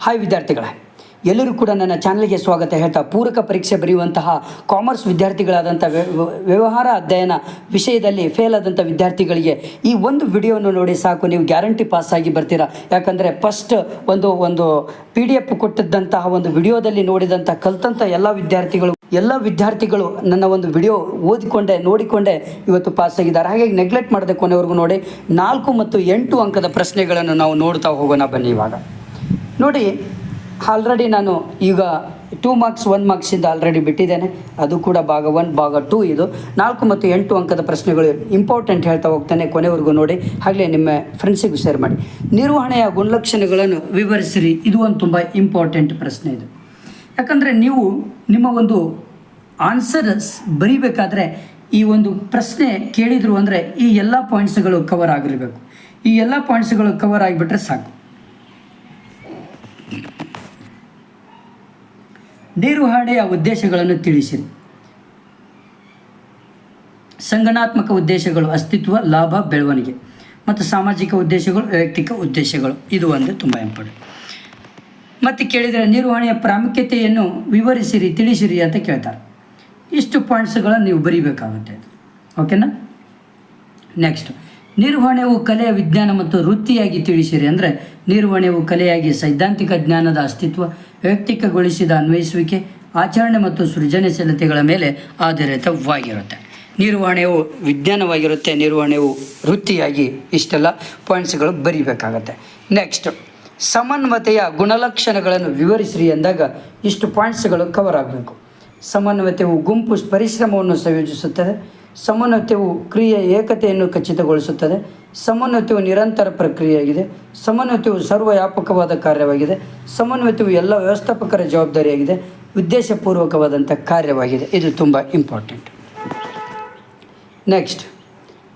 Hi ವಿದ್ಯಾರ್ಥಿಗಳೇ, ಎಲ್ಲರೂ ಕೂಡ ನನ್ನ ಚಾನಲ್ಗೆ ಸ್ವಾಗತ ಹೇಳ್ತಾ ಪೂರಕ ಪರೀಕ್ಷೆ ಬರೆಯುವಂತಹ ಕಾಮರ್ಸ್ ವಿದ್ಯಾರ್ಥಿಗಳಾದಂಥ ವ್ಯ- ವ್ಯವಹಾರ ಅಧ್ಯಯನ ವಿಷಯದಲ್ಲಿ ಫೇಲ್ ಆದಂಥ ವಿದ್ಯಾರ್ಥಿಗಳಿಗೆ ಈ ಒಂದು ವಿಡಿಯೋವನ್ನು ನೋಡಿ ಸಾಕು, ನೀವು ಗ್ಯಾರಂಟಿ ಪಾಸ್ ಆಗಿ ಬರ್ತೀರಾ. ಯಾಕಂದರೆ ಫಸ್ಟ್ ಒಂದು ಒಂದು ಪಿ ಡಿ ಎಫ್ ಕೊಟ್ಟಿದ್ದಂತಹ ಒಂದು ವಿಡಿಯೋದಲ್ಲಿ ನೋಡಿದಂಥ ಕಲ್ತಂಥ ಎಲ್ಲ ವಿದ್ಯಾರ್ಥಿಗಳು ಎಲ್ಲ ವಿದ್ಯಾರ್ಥಿಗಳು ನನ್ನ ಒಂದು ವಿಡಿಯೋ ಓದಿಕೊಂಡೆ, ನೋಡಿಕೊಂಡೆ ಇವತ್ತು ಪಾಸ್ ಆಗಿದ್ದಾರೆ. ಹಾಗಾಗಿ ನೆಗ್ಲೆಕ್ಟ್ ಮಾಡದೆ ಕೊನೆವರೆಗೂ ನೋಡಿ, ನಾಲ್ಕು ಮತ್ತು ಎಂಟು ಅಂಕದ ಪ್ರಶ್ನೆಗಳನ್ನು ನಾವು ನೋಡ್ತಾ ಹೋಗೋಣ ಬನ್ನಿ ಇವಾಗ. ನೋಡಿ ಆಲ್ರೆಡಿ ನಾನು ಈಗ ಟೂ ಮಾರ್ಕ್ಸ್ ಒನ್ ಮಾರ್ಕ್ಸಿಂದ ಆಲ್ರೆಡಿ ಬಿಟ್ಟಿದ್ದೇನೆ. ಅದು ಕೂಡ ಭಾಗ ಒನ್ ಭಾಗ ಟೂ ಇದು. ನಾಲ್ಕು ಮತ್ತು ಎಂಟು ಅಂಕದ ಪ್ರಶ್ನೆಗಳು ಇಂಪಾರ್ಟೆಂಟ್ ಹೇಳ್ತಾ ಹೋಗ್ತಾನೆ ಕೊನೆವರೆಗೂ ನೋಡಿ. ಹಾಗಲೇ ನಿಮ್ಮ ಫ್ರೆಂಡ್ಸಿಗೂ ಶೇರ್ ಮಾಡಿ. ನಿರ್ವಹಣೆಯ ಗುಣಲಕ್ಷಣಗಳನ್ನು ವಿವರಿಸಿರಿ. ಇದು ಒಂದು ತುಂಬ ಇಂಪಾರ್ಟೆಂಟ್ ಪ್ರಶ್ನೆ ಇದು. ಯಾಕಂದರೆ ನೀವು ನಿಮ್ಮ ಒಂದು ಆನ್ಸರ್ಸ್ ಬರೀಬೇಕಾದ್ರೆ ಈ ಒಂದು ಪ್ರಶ್ನೆ ಕೇಳಿದರು ಅಂದರೆ ಈ ಎಲ್ಲ ಪಾಯಿಂಟ್ಸ್ಗಳು ಕವರ್ ಆಗಿರಬೇಕು. ಈ ಎಲ್ಲ ಪಾಯಿಂಟ್ಸ್ಗಳು ಕವರ್ ಆಗಿಬಿಟ್ರೆ ಸಾಕು. ನಿರ್ವಹಣೆಯ ಉದ್ದೇಶಗಳನ್ನು ತಿಳಿಸಿರಿ ಸಂಘನಾತ್ಮಕ ಉದ್ದೇಶಗಳು ಅಸ್ತಿತ್ವ, ಲಾಭ, ಬೆಳವಣಿಗೆ ಮತ್ತು ಸಾಮಾಜಿಕ ಉದ್ದೇಶಗಳು, ವೈಯಕ್ತಿಕ ಉದ್ದೇಶಗಳು. ಇದು ಒಂದು ತುಂಬ ಇಂಪಾರ್ಟೆಂಟ್ ಮತ್ತು ಕೇಳಿದರೆ ನಿರ್ವಹಣೆಯ ಪ್ರಾಮುಖ್ಯತೆಯನ್ನು ವಿವರಿಸಿರಿ, ತಿಳಿಸಿರಿ ಅಂತ ಕೇಳ್ತಾರೆ. ಇಷ್ಟು ಪಾಯಿಂಟ್ಸ್ಗಳನ್ನು ನೀವು ಬರೀಬೇಕಾಗುತ್ತೆ ಓಕೆನಾ ನೆಕ್ಸ್ಟ್ ನಿರ್ವಹಣೆಯು ಕಲೆಯ ವಿಜ್ಞಾನ ಮತ್ತು ವೃತ್ತಿಯಾಗಿ ತಿಳಿಸಿರಿ ಅಂದರೆ ನಿರ್ವಹಣೆಯು ಕಲೆಯಾಗಿ ಸೈದ್ಧಾಂತಿಕ ಜ್ಞಾನದ ಅಸ್ತಿತ್ವ ವೈಯಕ್ತಿಕಗೊಳಿಸಿದ ಅನ್ವಯಿಸುವಿಕೆ, ಆಚರಣೆ ಮತ್ತು ಸೃಜನಶೀಲತೆಗಳ ಮೇಲೆ ಆಧಾರಿತವಾಗಿರುತ್ತೆ ನಿರ್ವಹಣೆಯು ವಿಜ್ಞಾನವಾಗಿರುತ್ತೆ, ನಿರ್ವಹಣೆಯು ವೃತ್ತಿಯಾಗಿ ಇಷ್ಟೆಲ್ಲ ಪಾಯಿಂಟ್ಸ್ಗಳು ಬರೀಬೇಕಾಗತ್ತೆ. ನೆಕ್ಸ್ಟ್ ಸಮನ್ವತೆಯ ಗುಣಲಕ್ಷಣಗಳನ್ನು ವಿವರಿಸಿರಿ ಎಂದಾಗ ಇಷ್ಟು ಪಾಯಿಂಟ್ಸ್ಗಳು ಕವರ್ ಆಗಬೇಕು. ಸಮನ್ವಯತೆಯು ಗುಂಪು ಪರಿಶ್ರಮವನ್ನು ಸಂಯೋಜಿಸುತ್ತದೆ. ಸಮನ್ವಯತೆಯು ಕ್ರಿಯೆ ಏಕತೆಯನ್ನು ಖಚಿತಗೊಳಿಸುತ್ತದೆ. ಸಮನ್ವಯತೆಯು ನಿರಂತರ ಪ್ರಕ್ರಿಯೆಯಾಗಿದೆ. ಸಮನ್ವಯತೆಯು ಸರ್ವವ್ಯಾಪಕವಾದ ಕಾರ್ಯವಾಗಿದೆ. ಸಮನ್ವಯತೆಯು ಎಲ್ಲ ವ್ಯವಸ್ಥಾಪಕರ ಜವಾಬ್ದಾರಿಯಾಗಿದೆ. ಉದ್ದೇಶಪೂರ್ವಕವಾದಂಥ ಕಾರ್ಯವಾಗಿದೆ. ಇದು ತುಂಬ ಇಂಪಾರ್ಟೆಂಟ್. ನೆಕ್ಸ್ಟ್,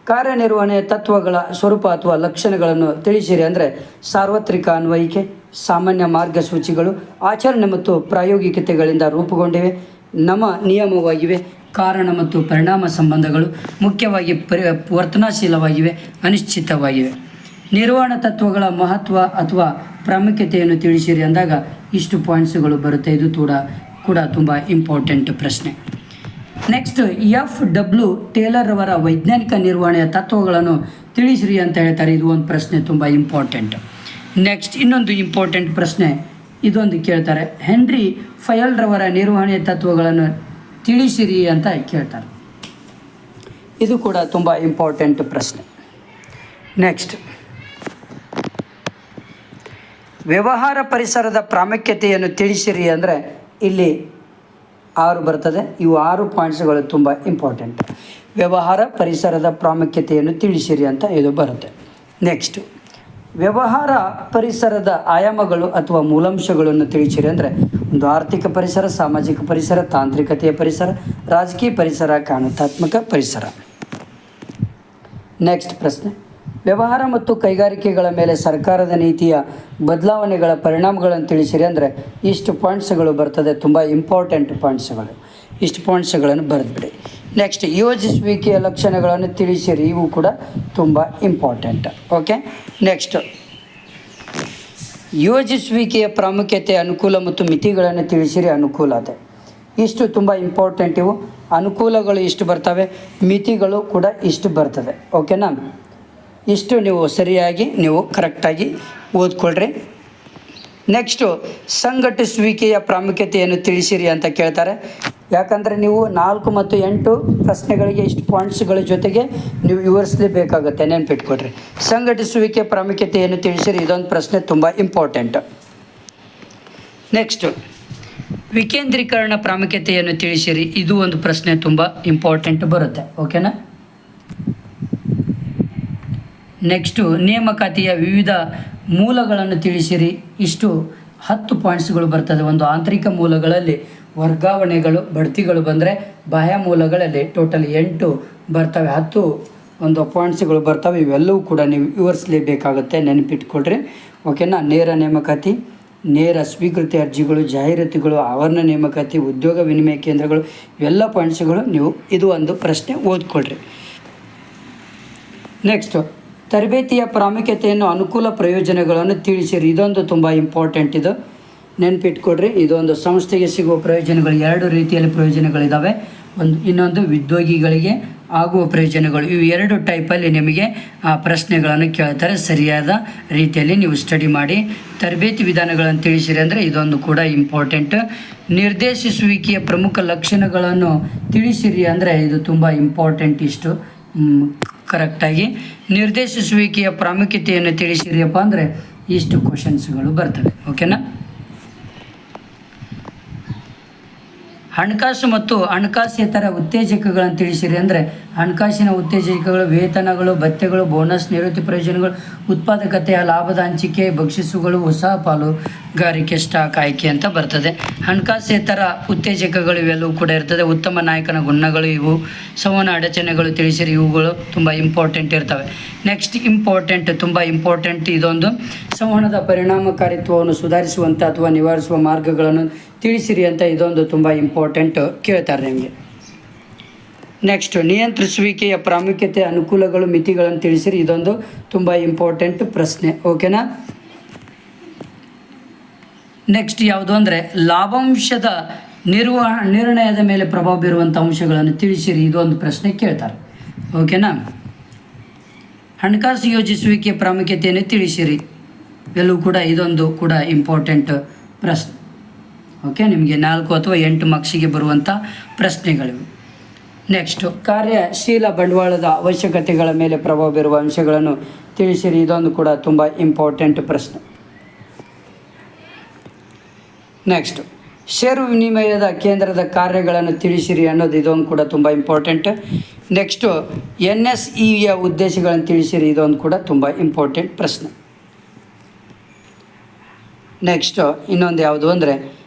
ಕಾರ್ಯನಿರ್ವಹಣೆಯ ತತ್ವಗಳ ಸ್ವರೂಪ ಅಥವಾ ಲಕ್ಷಣಗಳನ್ನು ತಿಳಿಸಿರಿ ಅಂದರೆ ಸಾರ್ವತ್ರಿಕ ಅನ್ವಯಿಕೆ, ಸಾಮಾನ್ಯ ಮಾರ್ಗಸೂಚಿಗಳು, ಆಚರಣೆ ಮತ್ತು ಪ್ರಾಯೋಗಿಕತೆಗಳಿಂದ ರೂಪುಗೊಂಡಿವೆ. ನಮ ನಿಯಮವಾಗಿವೆ. ಕಾರಣ ಮತ್ತು ಪರಿಣಾಮ ಸಂಬಂಧಗಳು ಮುಖ್ಯವಾಗಿ ಪರಿ, ವರ್ತನಾಶೀಲವಾಗಿವೆ, ಅನಿಶ್ಚಿತವಾಗಿವೆ. ನಿರ್ವಹಣ ತತ್ವಗಳ ಮಹತ್ವ ಅಥವಾ ಪ್ರಾಮುಖ್ಯತೆಯನ್ನು ತಿಳಿಸಿರಿ ಅಂದಾಗ ಇಷ್ಟು ಪಾಯಿಂಟ್ಸ್ಗಳು ಬರುತ್ತೆ. ಇದು ಕೂಡ ಕೂಡ ತುಂಬ ಇಂಪಾರ್ಟೆಂಟ್ ಪ್ರಶ್ನೆ. ನೆಕ್ಸ್ಟ್ ಎಫ್ ಡಬ್ಲ್ಯೂ ಟೇಲರ್ ಅವರ ವೈಜ್ಞಾನಿಕ ನಿರ್ವಹಣೆಯ ತತ್ವಗಳನ್ನು ತಿಳಿಸಿರಿ ಅಂತ ಹೇಳ್ತಾರೆ. ಇದು ಒಂದು ಪ್ರಶ್ನೆ ತುಂಬ ಇಂಪಾರ್ಟೆಂಟ್ ನೆಕ್ಸ್ಟ್ ಇನ್ನೊಂದು ಇಂಪಾರ್ಟೆಂಟ್ ಪ್ರಶ್ನೆ ಇದೊಂದು ಕೇಳ್ತಾರೆ. ಹೆನ್ರಿ ಫಯಲ್ರವರ ನಿರ್ವಹಣೆಯ ತತ್ವಗಳನ್ನು ತಿಳಿಸಿರಿ ಅಂತ ಕೇಳ್ತಾರೆ. ಇದು ಕೂಡ ತುಂಬ ಇಂಪಾರ್ಟೆಂಟ್ ಪ್ರಶ್ನೆ. ನೆಕ್ಸ್ಟ್ ವ್ಯವಹಾರ ಪರಿಸರದ ಪ್ರಾಮುಖ್ಯತೆಯನ್ನು ತಿಳಿಸಿರಿ ಅಂದರೆ ಇಲ್ಲಿ ಆರು ಬರ್ತದೆ. ಇವು ಆರು ಪಾಯಿಂಟ್ಸ್ಗಳು ತುಂಬ ಇಂಪಾರ್ಟೆಂಟ್ ವ್ಯವಹಾರ ಪರಿಸರದ ಪ್ರಾಮುಖ್ಯತೆಯನ್ನು ತಿಳಿಸಿರಿ ಅಂತ ಇದು ಬರುತ್ತೆ. ನೆಕ್ಸ್ಟ್ ವ್ಯವಹಾರ ಪರಿಸರದ ಆಯಾಮಗಳು ಅಥವಾ ಮೂಲಾಂಶಗಳನ್ನು ತಿಳಿಸಿರಿ ಅಂದರೆ ಒಂದು ಆರ್ಥಿಕ ಪರಿಸರ, ಸಾಮಾಜಿಕ ಪರಿಸರ, ತಾಂತ್ರಿಕತೆಯ ಪರಿಸರ, ರಾಜಕೀಯ ಪರಿಸರ, ಕಾನೂನಾತ್ಮಕ ಪರಿಸರ. ನೆಕ್ಸ್ಟ್ ಪ್ರಶ್ನೆ. ವ್ಯವಹಾರ ಮತ್ತು ಕೈಗಾರಿಕೆಗಳ ಮೇಲೆ ಸರ್ಕಾರದ ನೀತಿಯ ಬದಲಾವಣೆಗಳ ಪರಿಣಾಮಗಳನ್ನು ತಿಳಿಸಿರಿ ಅಂದರೆ ಇಷ್ಟು ಪಾಯಿಂಟ್ಸ್ಗಳು ಬರ್ತದೆ, ತುಂಬ ಇಂಪಾರ್ಟೆಂಟ್ ಪಾಯಿಂಟ್ಸ್ಗಳು ಇಷ್ಟು ಪಾಯಿಂಟ್ಸ್ಗಳನ್ನು ಬರೆದ್ಬಿಡಿ. ನೆಕ್ಸ್ಟ್ ಯೋಜಿಸುವಿಕೆಯ ಲಕ್ಷಣಗಳನ್ನು ತಿಳಿಸಿರಿ, ಇವು ಕೂಡ ತುಂಬ ಇಂಪಾರ್ಟೆಂಟ್ ಓಕೆ ನೆಕ್ಸ್ಟ್ ಯೋಜಿಸುವಿಕೆಯ ಪ್ರಾಮುಖ್ಯತೆ, ಅನುಕೂಲ ಮತ್ತು ಮಿತಿಗಳನ್ನು ತಿಳಿಸಿರಿ ಅನುಕೂಲತೆ ಇಷ್ಟು ತುಂಬ ಇಂಪಾರ್ಟೆಂಟ್ ಇವು. ಅನುಕೂಲಗಳು ಇಷ್ಟು ಬರ್ತವೆ, ಮಿತಿಗಳು ಕೂಡ ಇಷ್ಟು ಬರ್ತವೆ. ಓಕೆನಾ ಇಷ್ಟು ನೀವು ಸರಿಯಾಗಿ, ನೀವು ಕರೆಕ್ಟಾಗಿ ಓದ್ಕೊಳ್ರಿ. ನೆಕ್ಸ್ಟು ಸಂಘಟಿಸುವಿಕೆಯ ಪ್ರಾಮುಖ್ಯತೆಯನ್ನು ತಿಳಿಸಿರಿ ಅಂತ ಕೇಳ್ತಾರೆ. ಯಾಕಂದರೆ ನೀವು ನಾಲ್ಕು ಮತ್ತು ಎಂಟು ಪ್ರಶ್ನೆಗಳಿಗೆ ಇಷ್ಟು ಪಾಯಿಂಟ್ಸ್ಗಳ ಜೊತೆಗೆ ನೀವು ವಿವರಿಸಲೇಬೇಕಾಗುತ್ತೆ. ನೆನ್ಪಿಟ್ಕೊಡ್ರಿ ಸಂಘಟಿಸುವಿಕೆ ಪ್ರಾಮುಖ್ಯತೆಯನ್ನು ತಿಳಿಸಿರಿ. ಇದೊಂದು ಪ್ರಶ್ನೆ ತುಂಬ ಇಂಪಾರ್ಟೆಂಟ್ ನೆಕ್ಸ್ಟು ವಿಕೇಂದ್ರೀಕರಣ ಪ್ರಾಮುಖ್ಯತೆಯನ್ನು ತಿಳಿಸಿರಿ. ಇದು ಒಂದು ಪ್ರಶ್ನೆ ತುಂಬ ಇಂಪಾರ್ಟೆಂಟ್ ಬರುತ್ತೆ. ಓಕೆನಾ ನೆಕ್ಸ್ಟು ನೇಮಕಾತಿಯ ವಿವಿಧ ಮೂಲಗಳನ್ನು ತಿಳಿಸಿರಿ. ಇಷ್ಟು ಹತ್ತು ಪಾಯಿಂಟ್ಸ್ಗಳು ಬರ್ತದೆ. ಒಂದು ಆಂತರಿಕ ಮೂಲಗಳಲ್ಲಿ ವರ್ಗಾವಣೆಗಳು, ಬಡ್ತಿಗಳು ಬಂದರೆ ಬಾಹ್ಯ ಮೂಲಗಳಲ್ಲಿ ಟೋಟಲ್ ಎಂಟು ಬರ್ತವೆ. ಹತ್ತು ಒಂದು ಪಾಯಿಂಟ್ಸ್ಗಳು ಬರ್ತವೆ. ಇವೆಲ್ಲವೂ ಕೂಡ ನೀವು ವಿವರಿಸಲೇಬೇಕಾಗುತ್ತೆ. ನೆನಪಿಟ್ಕೊಳ್ರಿ. ಓಕೆನಾ ನೇರ ನೇಮಕಾತಿ, ನೇರ ಸ್ವೀಕೃತಿ ಅರ್ಜಿಗಳು, ಜಾಹೀರಾತುಗಳು, ಆವರಣ ನೇಮಕಾತಿ, ಉದ್ಯೋಗ ವಿನಿಮಯ ಕೇಂದ್ರಗಳು, ಇವೆಲ್ಲ ಪಾಯಿಂಟ್ಸ್ಗಳು ನೀವು ಇದು ಒಂದು ಪ್ರಶ್ನೆ ಓದ್ಕೊಳ್ರಿ. ನೆಕ್ಸ್ಟು ತರಬೇತಿಯ ಪ್ರಾಮುಖ್ಯತೆಯನ್ನು, ಅನುಕೂಲ ಪ್ರಯೋಜನಗಳನ್ನು ತಿಳಿಸಿರಿ. ಇದೊಂದು ತುಂಬ ಇಂಪಾರ್ಟೆಂಟ್ ಇದು. ನೆನಪಿಟ್ಕೊಡ್ರಿ ಇದೊಂದು ಸಂಸ್ಥೆಗೆ ಸಿಗುವ ಪ್ರಯೋಜನಗಳು ಎರಡು ರೀತಿಯಲ್ಲಿ ಪ್ರಯೋಜನಗಳಿದ್ದಾವೆ ಒಂದು, ಇನ್ನೊಂದು ಉದ್ಯೋಗಿಗಳಿಗೆ ಆಗುವ ಪ್ರಯೋಜನಗಳು. ಇವು ಎರಡು ಟೈಪಲ್ಲಿ ನಿಮಗೆ, ಆ, ಪ್ರಶ್ನೆಗಳನ್ನು ಕೇಳ್ತಾರೆ. ಸರಿಯಾದ ರೀತಿಯಲ್ಲಿ ನೀವು ಸ್ಟಡಿ ಮಾಡಿ, ತರಬೇತಿ ವಿಧಾನಗಳನ್ನು ತಿಳಿಸಿರಿ ಅಂದರೆ ಇದೊಂದು ಕೂಡ ಇಂಪಾರ್ಟೆಂಟ್ ನಿರ್ದೇಶಿಸುವಿಕೆಯ ಪ್ರಮುಖ ಲಕ್ಷಣಗಳನ್ನು ತಿಳಿಸಿರಿ ಅಂದರೆ ಇದು ತುಂಬ ಇಂಪಾರ್ಟೆಂಟ್ ಇಷ್ಟು. ಕರೆಕ್ಟಾಗಿ ನಿರ್ದೇಶಿಸುವಿಕೆಯ ಪ್ರಾಮುಖ್ಯತೆಯನ್ನು ತಿಳಿಸಿರಿಯಪ್ಪ ಅಂದರೆ ಇಷ್ಟು ಕ್ವಶನ್ಸ್ಗಳು ಬರ್ತವೆ ಓಕೆನಾ ಹಣಕಾಸು ಮತ್ತು ಹಣಕಾಸೇತರ ಉತ್ತೇಜಕಗಳನ್ನು ತಿಳಿಸಿರಿ ಅಂದರೆ ಹಣಕಾಸಿನ ಉತ್ತೇಜಕಗಳು, ವೇತನಗಳು, ಭತ್ಯೆಗಳು, ಬೋನಸ್, ನಿವೃತ್ತಿ ಪ್ರಯೋಜನಗಳು, ಉತ್ಪಾದಕತೆಯ ಲಾಭದ ಹಂಚಿಕೆ ಬಕ್ಷಿಸುಗಳು ಹೊಸ ಪಾಲುಗಾರಿಕೆ ಸ್ಟಾಕ್ ಆಯ್ಕೆ ಅಂತ ಬರ್ತದೆ. ಹಣಕಾಸೇತರ ಉತ್ತೇಜಕಗಳು ಇವೆಲ್ಲವೂ ಕೂಡ ಇರ್ತದೆ. ಉತ್ತಮ ನಾಯಕನ ಗುಣಗಳು ಇವು. ಸಂವಹನ ಅಡಚಣೆಗಳು ತಿಳಿಸಿರಿ. ಇವುಗಳು ತುಂಬ ಇಂಪಾರ್ಟೆಂಟ್ ಇರ್ತವೆ. ನೆಕ್ಸ್ಟ್ ಇಂಪಾರ್ಟೆಂಟ್ ತುಂಬ ಇಂಪಾರ್ಟೆಂಟ್ ಇದೊಂದು ಸಂವಹನದ ಪರಿಣಾಮಕಾರಿತ್ವವನ್ನು ಸುಧಾರಿಸುವಂಥ ಅಥವಾ ನಿವಾರಿಸುವ ಮಾರ್ಗಗಳನ್ನು ತಿಳಿಸಿರಿ ಅಂತ ಇದೊಂದು ತುಂಬ ಇಂಪಾರ್ಟೆಂಟ್ ಕೇಳ್ತಾರೆ ನಿಮಗೆ. ನೆಕ್ಸ್ಟ್ ನಿಯಂತ್ರಿಸುವಿಕೆಯ ಪ್ರಾಮುಖ್ಯತೆ, ಅನುಕೂಲಗಳು, ಮಿತಿಗಳನ್ನು ತಿಳಿಸಿರಿ. ಇದೊಂದು ತುಂಬ ಇಂಪಾರ್ಟೆಂಟ್ ಪ್ರಶ್ನೆ. ಓಕೆನಾ ನೆಕ್ಸ್ಟ್ ಯಾವುದು ಅಂದರೆ ಲಾಭಾಂಶದ ನಿರ್ವಹ ನಿರ್ಣಯದ ಮೇಲೆ ಪ್ರಭಾವ ಬೀರುವಂಥ ಅಂಶಗಳನ್ನು ತಿಳಿಸಿರಿ. ಇದೊಂದು ಪ್ರಶ್ನೆ ಕೇಳ್ತಾರೆ. ಓಕೆನಾ ಹಣಕಾಸು ಯೋಜಿಸುವಿಕೆಯ ಪ್ರಾಮುಖ್ಯತೆಯನ್ನು ತಿಳಿಸಿರಿ. ಎಲ್ಲೂ ಕೂಡ ಇದೊಂದು ಕೂಡ ಇಂಪಾರ್ಟೆಂಟ್ ಪ್ರಶ್ನೆ. ಓಕೆ ನಿಮಗೆ ನಾಲ್ಕು ಅಥವಾ ಎಂಟು ಮಾರ್ಕ್ಸಿಗೆ ಬರುವಂಥ ಪ್ರಶ್ನೆಗಳಿವೆ. ನೆಕ್ಸ್ಟು ಕಾರ್ಯಶೀಲ ಬಂಡವಾಳದ ಅವಶ್ಯಕತೆಗಳ ಮೇಲೆ ಪ್ರಭಾವ ಬೀರುವ ಅಂಶಗಳನ್ನು ತಿಳಿಸಿರಿ. ಇದೊಂದು ಕೂಡ ತುಂಬ ಇಂಪಾರ್ಟೆಂಟ್ ಪ್ರಶ್ನೆ. ನೆಕ್ಸ್ಟು ಷೇರು ವಿನಿಮಯದ ಕೇಂದ್ರದ ಕಾರ್ಯಗಳನ್ನು ತಿಳಿಸಿರಿ ಅನ್ನೋದು ಇದೊಂದು ಕೂಡ ತುಂಬ ಇಂಪಾರ್ಟೆಂಟ್ ನೆಕ್ಸ್ಟು ಎನ್ ಎಸ್ ಇಯ ಉದ್ದೇಶಗಳನ್ನು ತಿಳಿಸಿರಿ. ಇದೊಂದು ಕೂಡ ತುಂಬ ಇಂಪಾರ್ಟೆಂಟ್ ಪ್ರಶ್ನೆ. ನೆಕ್ಸ್ಟು ಇನ್ನೊಂದು ಯಾವುದು ಅಂದರೆ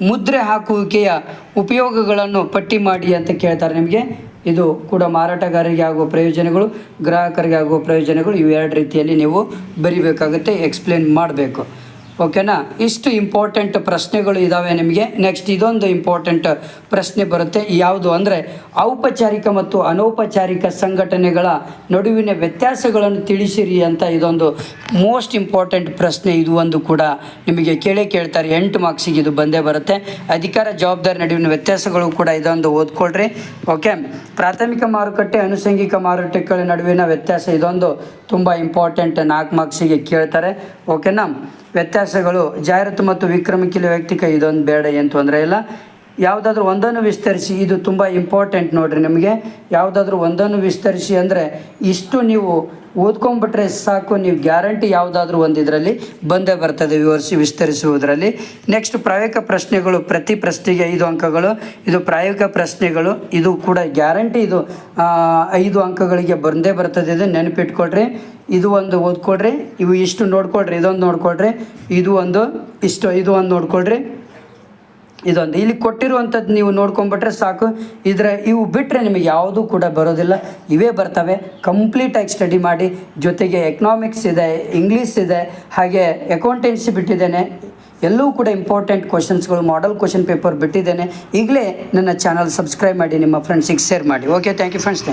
ಮುದ್ರೆ ಹಾಕುವಿಕೆಯ ಉಪಯೋಗಗಳನ್ನು ಪಟ್ಟಿ ಮಾಡಿ ಅಂತ ಕೇಳ್ತಾರೆ ನಿಮಗೆ. ಇದು ಕೂಡ ಮಾರಾಟಗಾರರಿಗೆ ಆಗುವ ಪ್ರಯೋಜನಗಳು, ಗ್ರಾಹಕರಿಗೆ ಆಗುವ ಪ್ರಯೋಜನಗಳು ಇವೆರಡು ರೀತಿಯಲ್ಲಿ ನೀವು ಬರಿಬೇಕಾಗುತ್ತೆ ಎಕ್ಸ್ಪ್ಲೇನ್ ಮಾಡಬೇಕು. ಓಕೆನಾ? ಇಷ್ಟು ಇಂಪಾರ್ಟೆಂಟ್ ಪ್ರಶ್ನೆಗಳು ಇದ್ದಾವೆ ನಿಮಗೆ. ನೆಕ್ಸ್ಟ್ ಇದೊಂದು ಇಂಪಾರ್ಟೆಂಟ್ ಪ್ರಶ್ನೆ ಬರುತ್ತೆ. ಯಾವುದು ಅಂದರೆ, ಔಪಚಾರಿಕ ಮತ್ತು ಅನೌಪಚಾರಿಕ ಸಂಘಟನೆಗಳ ನಡುವಿನ ವ್ಯತ್ಯಾಸಗಳನ್ನು ತಿಳಿಸಿರಿ ಅಂತ ಇದೊಂದು ಮೋಸ್ಟ್ ಇಂಪಾರ್ಟೆಂಟ್ ಪ್ರಶ್ನೆ. ಇದು ಒಂದು ಕೂಡ ನಿಮಗೆ ಕೇಳೇ ಕೇಳ್ತಾರೆ. ಎಂಟು ಮಾರ್ಕ್ಸಿಗೆ ಇದು ಬಂದೇ ಬರುತ್ತೆ. ಅಧಿಕಾರ, ಜವಾಬ್ದಾರಿ ನಡುವಿನ ವ್ಯತ್ಯಾಸಗಳು ಕೂಡ ಇದೊಂದು ಓದ್ಕೊಳ್ರಿ. ಓಕೆ ಪ್ರಾಥಮಿಕ ಮಾರುಕಟ್ಟೆ, ಅನುಸಂಗಿಕ ಮಾರುಕಟ್ಟೆಗಳ ನಡುವಿನ ವ್ಯತ್ಯಾಸ ಇದೊಂದು ತುಂಬ ಇಂಪಾರ್ಟೆಂಟ್ ನಾಲ್ಕು ಮಾರ್ಕ್ಸಿಗೆ ಕೇಳ್ತಾರೆ. ಓಕೆನಾ ವ್ಯತ್ಯಾಸಗಳು ಜಾಹೀರಾತು ಮತ್ತು ವಿಕ್ರಮಕಿಲ ವ್ಯಕ್ತಿಕ ಇದೊಂದು ಬೇಡ ಏನು ತೊಂದರೆ ಇಲ್ಲ. ಯಾವುದಾದ್ರೂ ಒಂದನ್ನು ವಿಸ್ತರಿಸಿ, ಇದು ತುಂಬ ಇಂಪಾರ್ಟೆಂಟ್ ನೋಡಿರಿ ನಿಮಗೆ. ಯಾವುದಾದ್ರೂ ಒಂದನ್ನು ವಿಸ್ತರಿಸಿ ಅಂದರೆ ಇಷ್ಟು ನೀವು ಓದ್ಕೊಂಬಿಟ್ರೆ ಸಾಕು, ನೀವು ಗ್ಯಾರಂಟಿ ಯಾವುದಾದ್ರೂ ಒಂದು ಇದರಲ್ಲಿ ಬಂದೇ ಬರ್ತದೆ ವಿವರಿಸಿ ವಿಸ್ತರಿಸುವುದರಲ್ಲಿ. ನೆಕ್ಸ್ಟ್ ಪ್ರಾಯೋಗಿಕ ಪ್ರಶ್ನೆಗಳು, ಪ್ರತಿ ಪ್ರಶ್ನೆಗೆ ಐದು ಅಂಕಗಳು, ಇದು ಪ್ರಾಯೋಗಿಕ ಪ್ರಶ್ನೆಗಳು, ಇದು ಕೂಡ ಗ್ಯಾರಂಟಿ ಇದು ಐದು ಅಂಕಗಳಿಗೆ ಬಂದೇ ಬರ್ತದೆ ಇದು ನೆನಪಿಟ್ಕೊಳ್ರಿ. ಇದು ಒಂದು ಓದ್ಕೊಳ್ರಿ, ಇವು ಇಷ್ಟು ನೋಡ್ಕೊಳ್ರಿ, ಇದೊಂದು ನೋಡ್ಕೊಳ್ರಿ, ಇದು ಒಂದು ಇಷ್ಟು, ಇದು ಒಂದು ನೋಡ್ಕೊಳ್ರಿ. ಇದೊಂದು. ಇಲ್ಲಿ ಕೊಟ್ಟಿರುವಂಥದ್ದು ನೀವು ನೋಡ್ಕೊಂಬಿಟ್ರೆ ಸಾಕು. ಇದರ ಇವು ಬಿಟ್ಟರೆ ನಿಮಗೆ ಯಾವುದೂ ಕೂಡ ಬರೋದಿಲ್ಲ. ಇವೇ ಬರ್ತವೆ. ಕಂಪ್ಲೀಟಾಗಿ ಸ್ಟಡಿ ಮಾಡಿ. ಜೊತೆಗೆ ಎಕನಾಮಿಕ್ಸ್ ಇದೆ, ಇಂಗ್ಲೀಷ್ ಇದೆ, ಹಾಗೆ ಅಕೌಂಟೆನ್ಸಿ ಬಿಟ್ಟಿದ್ದೇನೆ. ಎಲ್ಲೂ ಕೂಡ ಇಂಪಾರ್ಟೆಂಟ್ ಕ್ವಶನ್ಸ್ಗಳು, ಮಾಡಲ್ ಕ್ವಶನ್ ಪೇಪರ್ ಬಿಟ್ಟಿದ್ದೇನೆ. ಈಗಲೇ ನನ್ನ ಚಾನಲ್ ಸಬ್ಸ್ಕ್ರೈಬ್ ಮಾಡಿ, ನಿಮ್ಮ ಫ್ರೆಂಡ್ಸಿಗೆ ಶೇರ್ ಮಾಡಿ. Okay, thank you friends.